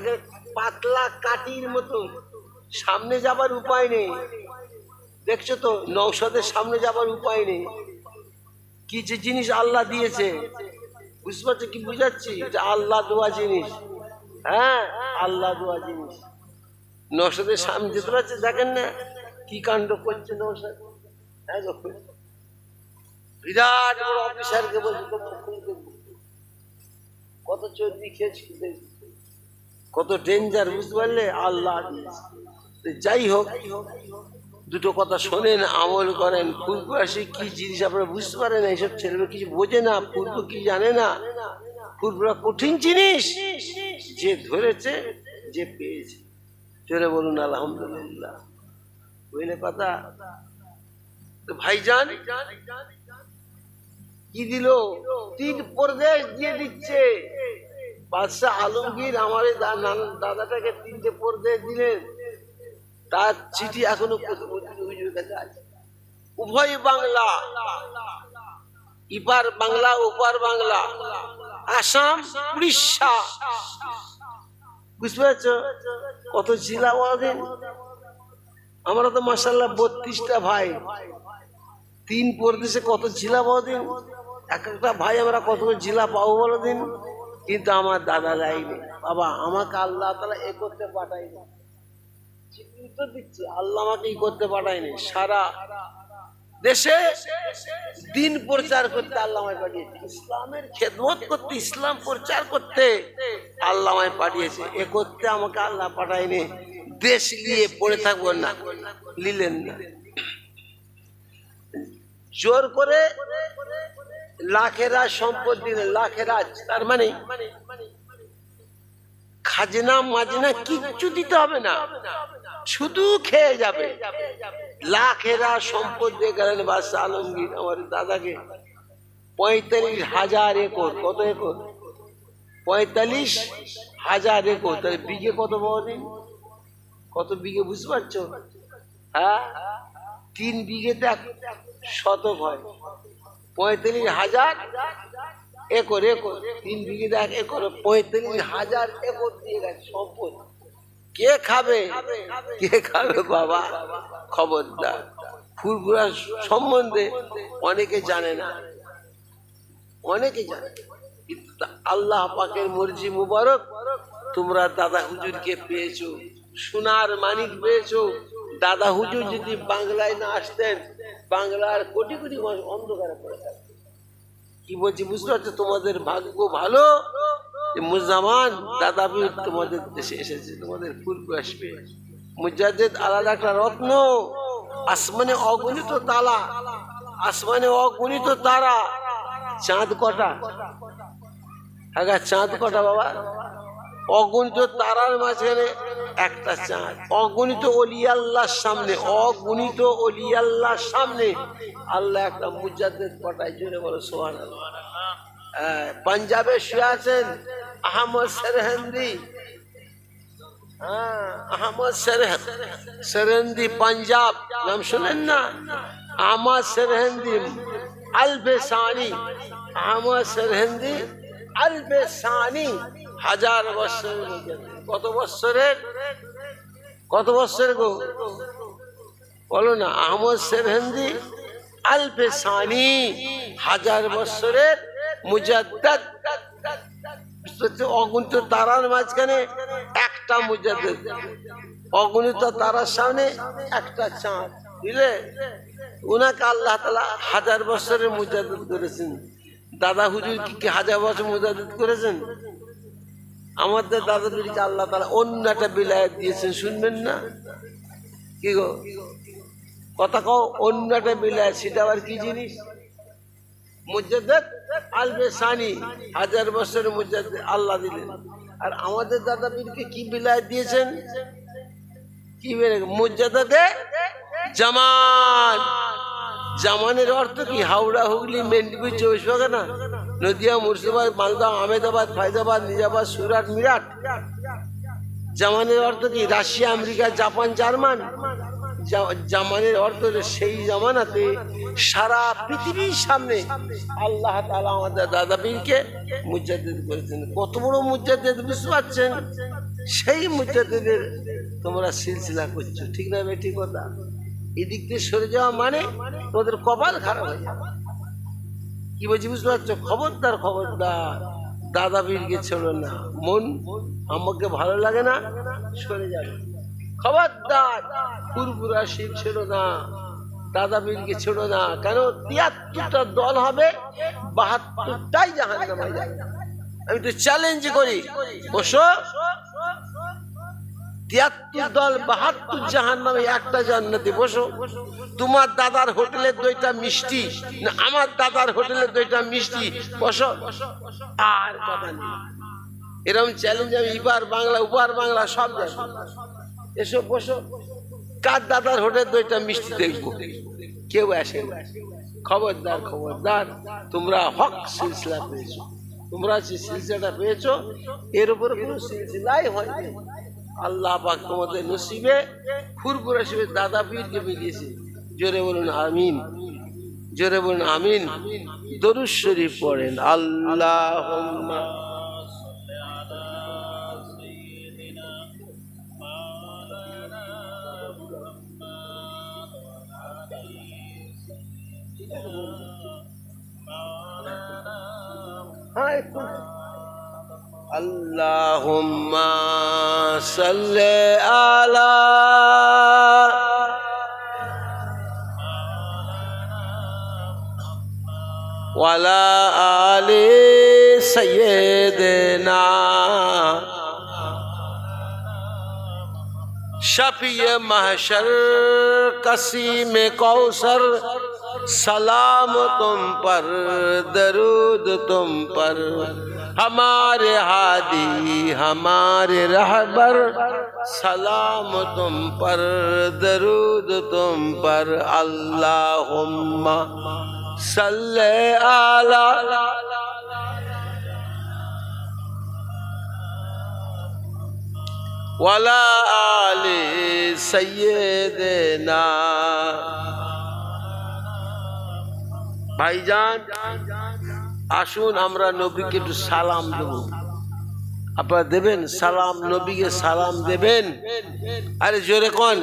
আগে পাতলা কাটির মতো। সামনে যাবার উপায় নেই। দেখছ তো নৌসদের সামনে যাবার উপায় নেই। কি যে জিনিস আল্লাহ দিয়েছে। বুঝতে পারছ কি বুঝাচ্ছি? আল্লাহ দোয়া জিনিস। হ্যাঁ আল্লাহ দোয়া জিনিস। নৌসদের সামনে যেতে পারছে? দেখেন না, কি কাণ্ড করছে নৌসদ হ্যাঁ বিরাট বড় অফিসারকে বলছে। কত চর্বি খেয়েছি দেখি। কত ডেঞ্জার বুঝতে পারলে? আল্লাহ যাই হোক, দুটো কথা শোনেন, আমল করেন। ফুলপুরাশি কি জিনিস আপনারা বুঝতে পারেন এইসব ছেলেমেয়ে কিছু বোঝে না, পূর্ব কি জানে না? ফুলপুরা কঠিন জিনিস যে ধরেছে, যে পেয়েছে। চলে বলুন, আলহামদুলিল্লাহ। বুঝলে কথা? ভাইজান, কি দিল? তিন প্রদেশ দিয়ে দিচ্ছে। বাদশাহ আলমগীর আমার দাদাটাকে তিনটে প্রদেশ দিলেন। তার চিঠি এখনও উভয় বাংলা, ইপার বাংলা, ওপার বাংলা, আসাম, উড়িষ্যা। বুঝতে পারছ? কত জেলা বলেন আমরা তো মাসাল্লাহ বত্রিশটা ভাই। তিন প্রদেশে কত জেলা বদিন এক একটা ভাই আমরা কত জেলা পাবো বলো দিন? কিন্তু আমার দাদা যায়নি। বাবা, আমাকে আল্লাহ তালা এ করতে পাঠায়নি। আল্লাহ আমাকে ই করতে পাঠায়নি। সারা দেশে দিন প্রচার করতে আল্লাহ ইসলামের খেদমত করতে, ইসলাম প্রচার করতে আল্লাহ আমায় পাঠিয়েছে। এ করতে আমাকে আল্লাহ পাঠায়নি। দেশ নিয়ে পড়ে থাকব না, নিলেন না। জোর করে লাখেরা সম্পদ দিলেন লাখেরা তার মানে খাজনা মাজনা কিচ্ছু দিতে হবে না, শুধু খেয়ে যাবে। লাখেরা সম্পদ দিয়ে গেলেন বাদশাহ আলমগীর, আমার দাদাকে। পঁয়তাল্লিশ হাজার একর, কত একর? পঁয়তাল্লিশ হাজার একর, তাহলে বিঘে কত দিন কত বিঘে বুঝতে পারছ? হ্যাঁ? তিন বিঘেতে এক শতক হয়। পঁয়তাল্লিশ হাজার একর একর, তিন বিঘেতে এক একর পঁয়ত্রিশ হাজার একর দিয়ে গেছে সম্পদ। কে খাবে? কে খাবে বাবা? খবরদার। ফুরফুরা সম্বন্ধে অনেকে জানে না। অনেকে জানে। আল্লাহ পাকের মর্জি মুবারক তোমরা দাদা হুজুরকে পেয়েছ, সোনার মানিক পেয়েছ। দাদা হুজুর যদি বাংলায় না আসতেন বাংলার কোটি কোটি মানুষ অন্ধকারে পড়ে থাকতো কি বলছি, বুঝতে পারছ? তোমাদের ভাগ্য ভালো মুজামান দাদা তোমাদের দেশে এসেছে, তোমাদের ফুল আসবে। মুজাদ্দেদ আলাদা একটা রত্ন, আসমানে অগণিত তালা, আসমানে অগণিত তারা, চাঁদ কটা? হ্যাঁ চাঁদ কটা বাবা? অগণিত তারার মাঝখানে একটা চাঁদ। অগণিত অলিয়াল্লাহর সামনে, অগণিত অলিয়াল্লাহর সামনে। আল্লাহ একটা মুজাদ্দেদ পাঠায় জুড়ে বলো সোহান পাঞ্জাবে শুয়ে আছেন? আহমদ সেরহেন্দি। হ্যাঁ আহমদ পাঞ্জাব, নাম শুনেন না? সেরহেন্দি সেরহেন্দি হাজার মুজাদ্দেদ। কত বৎসরের? কত বৎসরের গো? বলো না, আহমদ সেরহেন্দি আলফে সানি, হাজার বৎসরের মুজাদ্দাদ। অগণিত তারার মাঝখানে একটা মুজাদ্দেদ। অগণিত তারার সামনে একটা চাঁদ। বুঝলে? ওনাকে আল্লাহ তালা হাজার বছরের মুজাদ্দেদ করেছেন। দাদা হুজুর কি হাজার বছর মুজাদ্দেদ করেছেন? আমাদের দাদা পীরকে আল্লাহ তালা অন্য একটা বিলায়ত দিয়েছেন, শুনবেন না? কি গো? কথা কও, অন্য একটা বিলায় সেটা আবার কি জিনিস? সানি হাজার আল্লাহ দিলেন। আর আমাদের দাদা দিয়েছেন? জামান। জামানের অর্থ কি? হাওড়া, হুগলি, মেদিনীপুর, চব্বিশ পরগনা? নদিয়া, মুর্শিদাবাদ, মালদা, আহমেদাবাদ ফায়দাবাদ নিজাবাদ, সুরাট, মিরাট। জামানের অর্থ কি? Russia, America, Japan, German. জামানের অর্থ সেই জামানাতে সারা পৃথিবীর সামনে আল্লাহ তাআলা আমাদের দাদা পীরকে মুজাদ্দেদ করেছেন। কত বড় মুজাদ্দেদ, বুঝতে পারছেন? সেই মুজাদ্দিদের তোমরা সিলসিলা করছ। ঠিক না বেটি কথা? এদিক দিয়ে সরে যাওয়া মানে তোমাদের কপাল খারাপ হয়ে যাবে। কি বলছি, বুঝতে পারছ? খবরদার খবরদার। দাদা বীরকে ছেড়ো না। মন আমাকে ভালো লাগে না, সরে যাবে। খবরদার পুরপুরা শিব ছেড়ো না। দাদা বীরকে ছেড়ো না। কেন? তিয়াত্তরটা দল হবে, বাহাত্তরটাই জাহান আমি তো চ্যালেঞ্জ করি। বসো। তিয়াত্তর দল, বাহাত্তর জাহান নামে একটা জান্নাতে বসো। তোমার দাদার হোটেলের দুইটা মিষ্টি আমার দাদার হোটেলের দুইটা মিষ্টি, বসো। আর কথা নেই। এরকম চ্যালেঞ্জ আমি ইপার বাংলা উপার বাংলা, সব জানি। এসো, বসো। কার দাদার হোটেল দুইটা মিষ্টি দেখব? কেউ আসে। খবরদার খবরদার, তোমরা হক সিলসিলা পেয়েছ। তোমরা যে সিলসিলাটা পেয়েছ, এর উপরে কোনো সিলসিলাই হয়নি আল্লাহ পাক তোমাদের নসিবে ফুরপুরা শিবের দাদা পীরকে মিলিয়েছে। জোরে বলুন, আমিন। জোরে বলুন, আমিন। দরুদ শরীফ পড়েন আল্লাহ হ্যাঁ اللهم صل على وعلى آل سيدنا شفیع محشر قسیم کوثر سلام تم پر درود تم پر ہمارے ہادی ہمارے رہبر سلام تم پر درود تم پر اللہم صلی آلہ ولا آل سیدنا بھائی جان আসুন আমরা নবীকে একটু সালাম দেব। আপনারা দেবেন? সালাম, নবীকে সালাম দেবেন? আরে জোরে কোন।